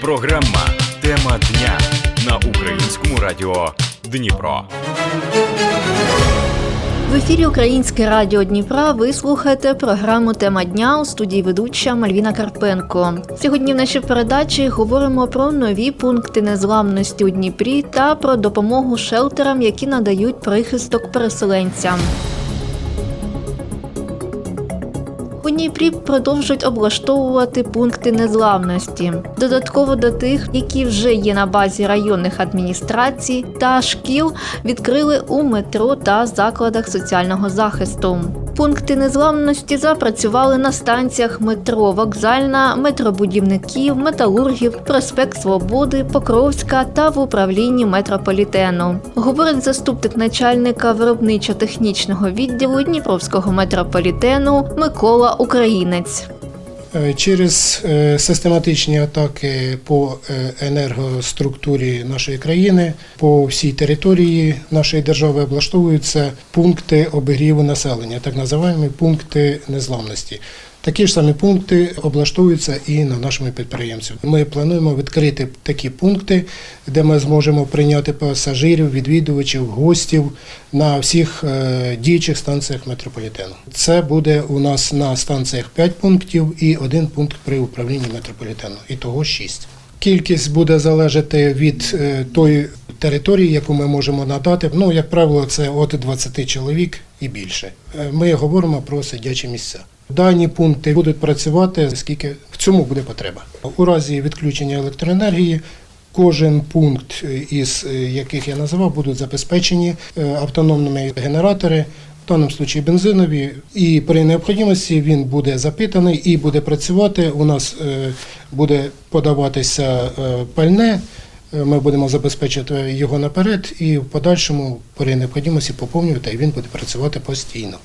Програма Тема дня на українському радіо Дніпро. В ефірі Українське радіо Дніпра ви слухаєте програму Тема дня у студії ведуча Мальвіна Карпенко. Сьогодні в нашій передачі говоримо про нові пункти незламності у Дніпрі та про допомогу шелтерам, які надають прихисток переселенцям. Дніпрі продовжують облаштовувати пункти незламності, додатково до тих, які вже є на базі районних адміністрацій та шкіл, відкрили у метро та закладах соціального захисту. Пункти незламності запрацювали на станціях метро Вокзальна, метробудівників, металургів, проспект Свободи, Покровська та в управлінні метрополітену. Говорить заступник начальника виробничо-технічного відділу Дніпровського метрополітену Микола Українець. Е, Через е, систематичні атаки по е, енергоструктурі нашої країни по всій території нашої держави облаштовуються пункти обігріву населення, так називаємо пункти незламності. Такі ж самі пункти облаштовуються і на нашому підприємстві. Ми плануємо відкрити такі пункти, де ми зможемо прийняти пасажирів, відвідувачів, гостів на всіх е, діючих станціях метрополітену. Це буде у нас на станціях 5 пунктів і один пункт при управлінні метрополітену. І того 6. Кількість буде залежати від е, тої території, яку ми можемо надати. Ну, як правило, це від 20 чоловік і більше. Е, Ми говоримо про сидячі місця. Дані пункти будуть працювати, скільки в цьому буде потреба. У разі відключення електроенергії кожен пункт е, із е, яких я називав, будуть забезпечені е, автономними генератори. В даному случаї бензинові, і при необхідності він буде запитаний і буде працювати. У нас буде подаватися пальне. Ми будемо забезпечити його наперед і в подальшому при необхідності поповнювати, і він буде працювати постійно.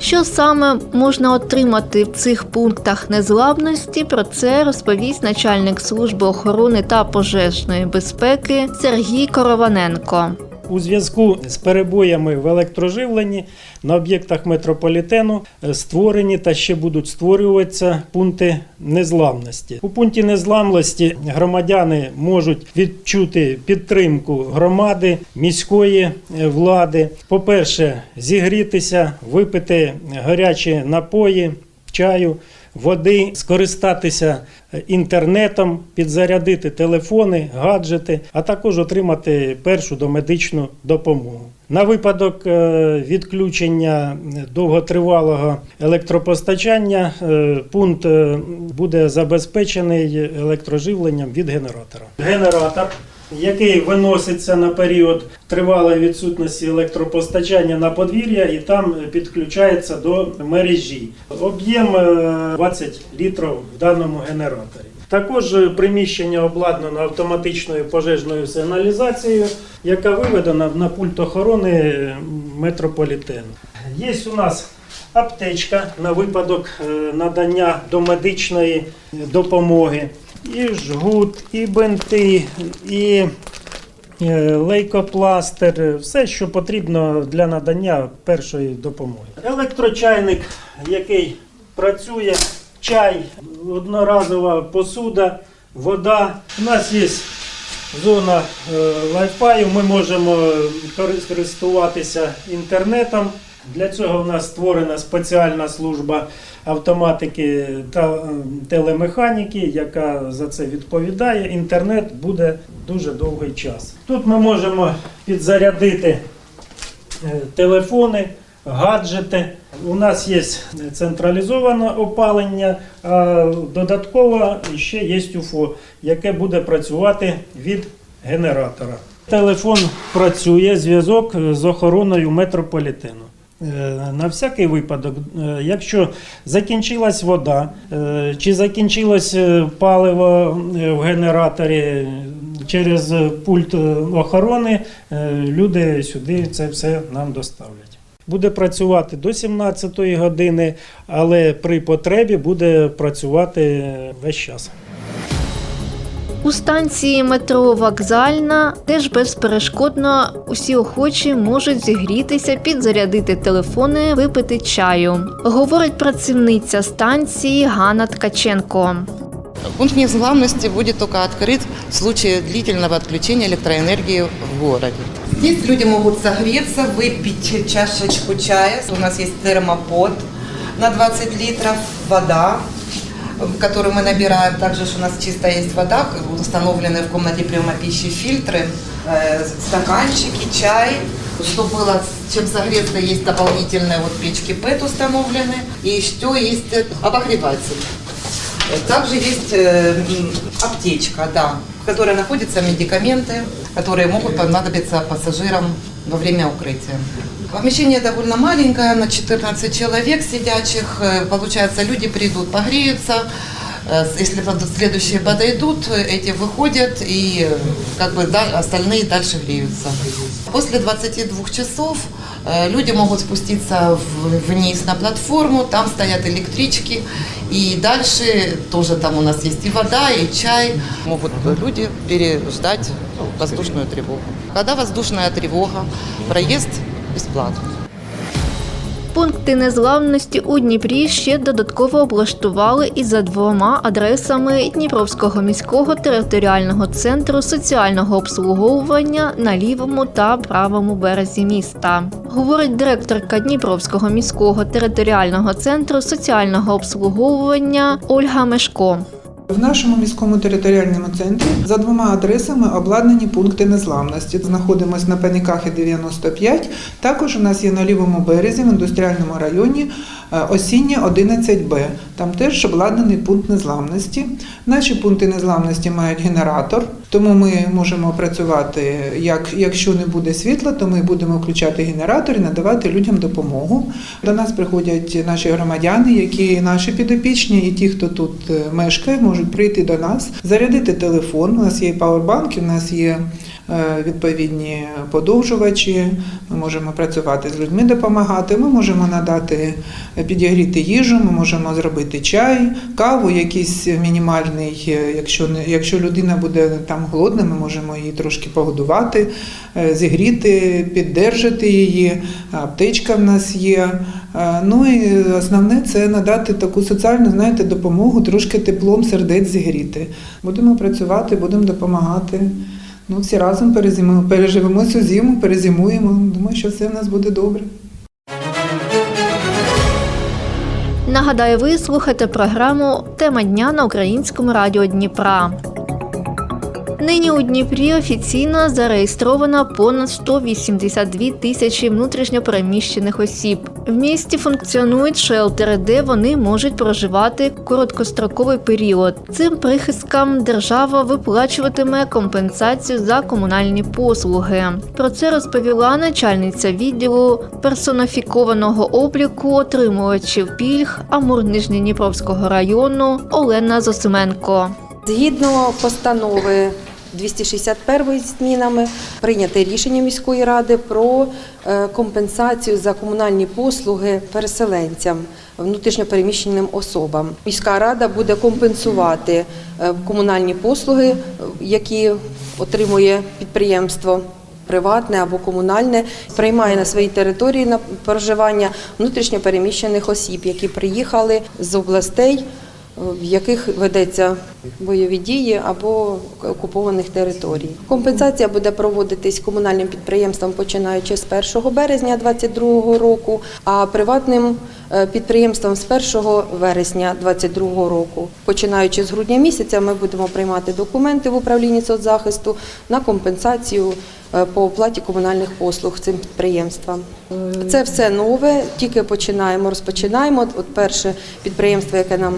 Що саме можна отримати в цих пунктах незламності? Про це розповість начальник служби охорони та пожежної безпеки Сергій Корованенко. У зв'язку з перебоями в електроживленні на об'єктах метрополітену е, створені та ще будуть створюватися пункти незламності. У пункті незламності громадяни можуть відчути підтримку громади, міської е, влади. По-перше, зігрітися, випити гарячі напої, чаю. Води, скористатися е, інтернетом, підзарядити телефони, гаджети, а також отримати першу домедичну допомогу. На випадок е, відключення довготривалого електропостачання е, пункт е, буде забезпечений електроживленням від генератора. Генератор який виноситься на період тривалої відсутності електропостачання на подвір'я і там підключається до мережі. Об'єм е, 20 літрів в даному генераторі. Також е, приміщення обладнано автоматичною пожежною сигналізацією, яка виведена на пульт охорони е, метрополітену. Є у нас аптечка на випадок е, надання домедичної допомоги. І жгут, і бинти, і е, лейкопластир, все, що потрібно для надання першої допомоги. Електрочайник, який працює, чай, одноразова посуда, вода. У нас є зона е, Wi-Fi, ми можемо користуватися інтернетом. Для цього в нас створена спеціальна служба автоматики та е, телемеханіки, яка за це відповідає. Інтернет буде дуже довгий час. Тут ми можемо підзарядити е, телефони, гаджети. У нас є централізоване опалення, а додатково ще є УФО, яке буде працювати від генератора. Телефон працює, зв'язок з охороною метрополітену. Е, На всякий випадок, е, якщо закінчилась вода, е, чи закінчилось паливо в генераторі через пульт охорони, люди сюди це все нам доставлять. Буде працювати до 17 години, але при потребі буде працювати весь час. У станції метро Вокзальна теж безперешкодно усі охочі можуть зігрітися, підзарядити телефони, випити чаю. Говорить працівниця станції Ганна Ткаченко. Пункт незглавности будет только открыт в случае длительного отключения электроэнергии в городе. Здесь люди могут согреться, выпить чашечку чая. У нас есть термопод на 20 литров, вода, в которую мы набираем. Также у нас чистая есть вода, установлены в комнате приема пищи фильтры, э, стаканчики, чай. Чтобы было чем согреться, есть дополнительные вот печки ПЭТ установлены. И еще есть э, обогреватель. Также есть э, аптечка, да, в которой находятся медикаменты, которые могут понадобиться пассажирам во время укрытия. Помещение довольно маленькое, на 14 человек сидячих. Э, Получается, люди придут, погреются. Э, Если под- следующие подойдут, э, эти выходят и э, как бы да- остальные дальше греются. После 22 часов э, люди могут спуститься в- вниз на платформу, там стоят электрички, и дальше тоже там у нас есть и вода, и чай. Могут люди переждать ну, воздушную тревогу. Когда воздушная тревога, проезд бесплатный. Пункти незламності у Дніпрі ще додатково облаштували і за двома адресами Дніпровського міського територіального центру соціального обслуговування на лівому та правому березі міста. Говорить директорка Дніпровського міського територіального центру соціального обслуговування Ольга Мешко. В нашому міському територіальному центрі за двома адресами обладнані пункти незламності. Знаходимося на Панікахи 95. Також у нас є на лівому березі в індустріальному районі осіння 11Б. Там теж обладнаний пункт незламності. Наші пункти незламності мають генератор, тому ми можемо працювати. Як якщо не буде світла, то ми будемо включати генератор і надавати людям допомогу. До нас приходять наші громадяни, які наші підопічні, і ті, хто тут е, мешкає, можуть прийти до нас, зарядити телефон. У нас є пауербанки, у нас є е, відповідні подовжувачі. Ми можемо працювати з людьми, допомагати. Ми можемо надати е, підігріти їжу, ми можемо зробити чай, каву, якийсь мінімальний. е, Якщо якщо людина буде там голодна, ми можемо її трошки погодувати, е, зігріти, піддержати її. Аптечка в нас є. Е, Ну і основне це надати таку соціальну, знаєте, допомогу, трошки теплом сердець зігріти. Будемо працювати, будемо допомагати. Ну, всі разом перезимо, переживемо цю зиму, перезимуємо. Думаю, що все в нас буде добре. Нагадаю, ви слухаєте програму Тема дня на українському радіо Дніпра. Нині у Дніпрі офіційно зареєстровано понад 182 тисячі внутрішньопереміщених осіб. В місті функціонують шелтери, де вони можуть проживати короткостроковий період. Цим прихисткам держава виплачуватиме компенсацію за комунальні послуги. Про це розповіла начальниця відділу персоніфікованого обліку отримувачів пільг Амур Нижньодніпровського району Олена Зосименко. Згідно постанови 261 змінами прийняте рішення міської ради про е, компенсацію за комунальні послуги переселенцям, внутрішньопереміщеним особам. Міська рада буде компенсувати е, комунальні послуги, е, які отримує підприємство. Приватне або комунальне приймає на своїй території на проживання внутрішньопереміщених осіб, які приїхали з областей, в яких ведеться бойові дії або окупованих територій. Компенсація буде проводитись комунальним підприємством починаючи з 1 березня 2022 року, а приватним е, підприємством з 1 вересня 2022 року. Починаючи з грудня місяця, ми будемо приймати документи в управлінні соцзахисту на компенсацію е, по оплаті комунальних послуг цим підприємствам. Це все нове, тільки починаємо, розпочинаємо. От перше підприємство, яке нам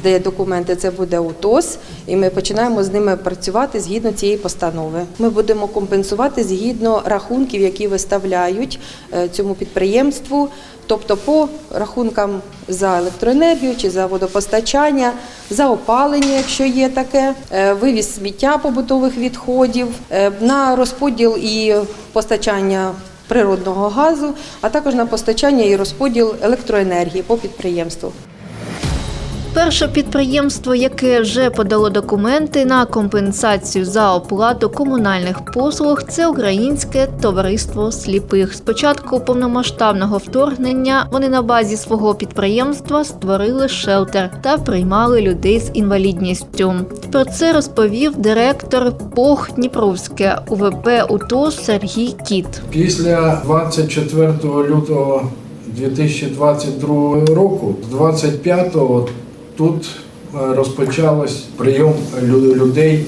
здає документи, це буде УТОС, і ми починаємо з ними працювати згідно цієї постанови. Ми будемо компенсувати згідно рахунків, які виставляють е, цьому підприємству, тобто по рахункам за електроенергію чи за водопостачання, за опалення, якщо є таке, е, вивіз сміття побутових відходів, е, на розподіл і постачання природного газу, а також на постачання і розподіл електроенергії по підприємству. Перше підприємство, яке вже подало документи на компенсацію за оплату комунальних послуг, це Українське товариство сліпих. Спочатку повномасштабного вторгнення вони на базі свого підприємства створили шелтер та приймали людей з інвалідністю. Про це розповів директор ПОХ Дніпровське УВП УТОС Сергій Кіт. Після 24 лютого 2022 року, з 25-го тут е, розпочалось прийом людей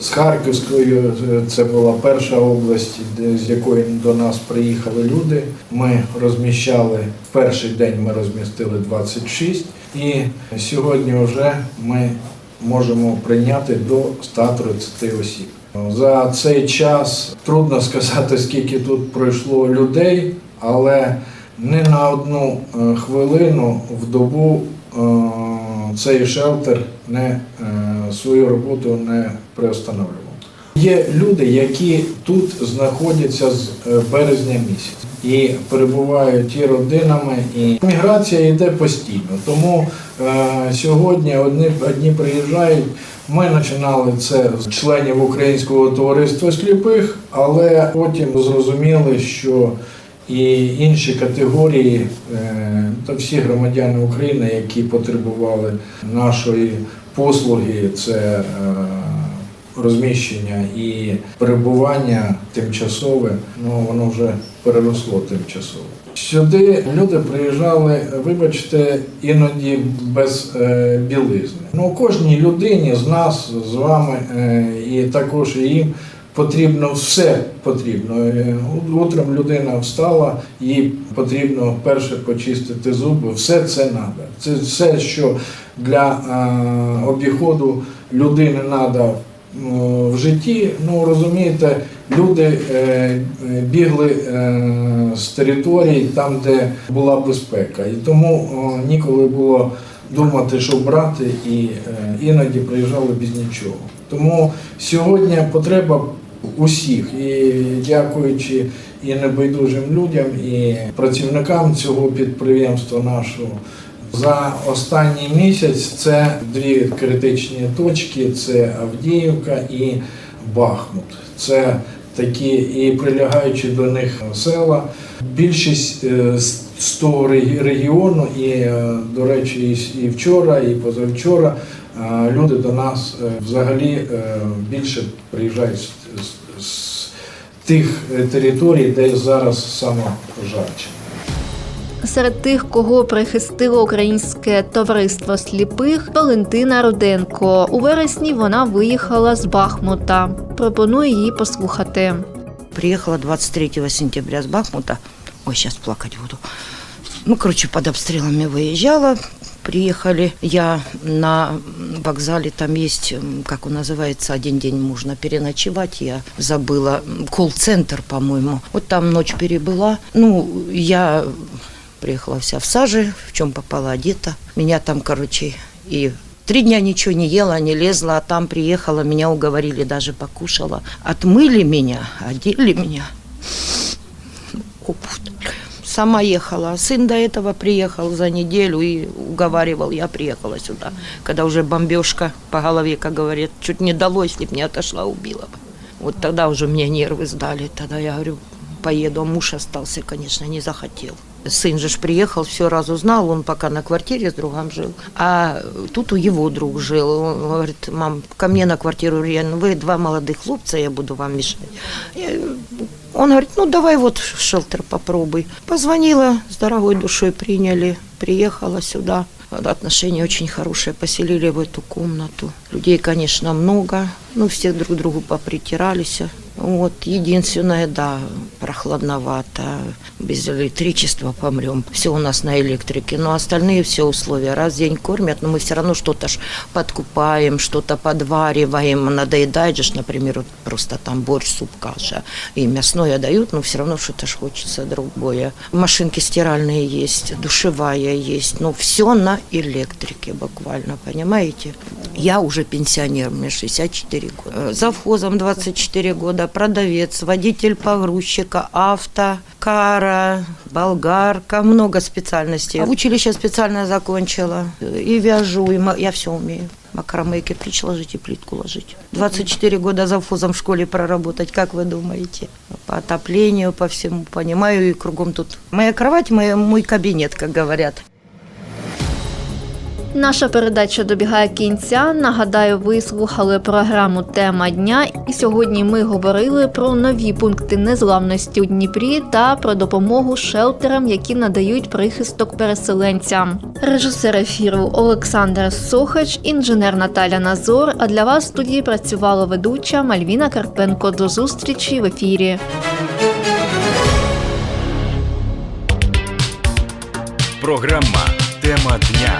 з Харківської. е, Це була перша область, з якої до нас приїхали люди. Ми розміщали в перший день. Ми розмістили 26, і сьогодні вже ми можемо прийняти до 130 осіб. За цей час трудно сказати, скільки тут пройшло людей, але не на одну е, хвилину в добу цей шелтер не, е, свою роботу не приостановлював. Є люди, які тут знаходяться з е, березня місяця і перебувають і родинами, і міграція йде постійно. Тому е, сьогодні одні, одні приїжджають. Ми починали це з членів Українського товариства сліпих, але потім зрозуміли, що і інші категорії е, та всі громадяни України, які потребували нашої послуги, це е, розміщення і перебування тимчасове, ну воно вже переросло тимчасове. Сюди люди приїжджали, вибачте, іноді без е, білизни. Ну, кожній людині з нас, з вами, і також і їм потрібно все потрібно. Е, Утром людина встала, їй потрібно перше почистити зуби. Все це треба. Це все, що для е, обіходу людини треба в житті. Ну розумієте, люди е, бігли з територій там, де була безпека, і тому ніколи було думати, що брати, і іноді приїжджали без нічого. Тому сьогодні потреба усіх, і дякуючи і небайдужим людям, і працівникам цього підприємства нашого. За останній місяць це дві критичні точки: це Авдіївка і Бахмут. Це такі і прилягаючи до них села. Більшість е, з з того регіону, і, е, до речі, і вчора, і позавчора е, люди до нас е, взагалі е, більше приїжджають з, з- з тих е, територій, де зараз саме жарче. Серед тих, кого прихистило українське товариство сліпих, Валентина Руденко. У вересні вона виїхала з Бахмута. Пропоную її послухати. Приехала 23 сентября с Бахмута. Ой, сейчас плакать буду. Ну, короче, под обстрелами выезжала. Приехали. Я на вокзале, там есть, как он называется, один день можно переночевать. Я забыла. Колл-центр, по-моему. Вот там ночь перебыла. Ну, я приехала вся в саже, в чем попала одета. Меня там, короче, и Три дня ничего не ела, не лезла, а там приехала, меня уговорили, даже покушала. Отмыли меня, одели меня. Обувь. Сама ехала. Сын до этого приехал за неделю и уговаривал. Я приехала сюда, когда уже бомбежка по голове, как говорят, чуть не дало, если бы не отошла, убила бы. Вот тогда уже мне нервы сдали. Тогда я говорю, поеду. А муж остался, конечно, не захотел. Сын же ж приехал, все разузнал, он пока на квартире с другом жил. А тут у его друг жил. Он говорит, мам, ко мне на квартиру, я, ну, вы два молодых хлопца, я буду вам мешать. Я- он говорит, ну давай вот в шелтер попробуй. Позвонила, с дорогой душой приняли, приехала сюда. Отношения очень хорошие, поселили в эту комнату. Людей, конечно, много, ну все друг к другу попритирались. Вот, единственное, да, прохладновато, без электричества помрем. Все у нас на электрике, но остальные все условия. Раз в день кормят, но мы все равно что-то ж подкупаем, что-то подвариваем. Надоедает же, например, вот просто там борщ, суп, каша. И мясное дают, но все равно что-то ж хочется другое. Машинки стиральные есть, душевая есть, но все на электрике буквально, понимаете? Я уже пенсионер, мне 64 года. Э, Завхозом 24 года, продавец, водитель погрузчика, авто, Кара, болгарка, много специальностей. Училище специально закончила. И вяжу, и я все умею. Макраме, и кирпич ложить, и плитку ложить. 24 года завхозом в школе проработать, как вы думаете? По отоплению, по всему понимаю, и кругом тут. Моя кровать, мой, мой кабинет, как говорят. Наша передача добігає кінця. Нагадаю, ви слухали програму Тема дня, і сьогодні ми говорили про нові пункти незламності у Дніпрі та про допомогу шелтерам, які надають прихисток переселенцям. Режисер ефіру Олександр Сохач, інженер Наталя Назор. А для вас в студії працювала ведуча Мальвіна Карпенко. До зустрічі в ефірі. Програма Тема дня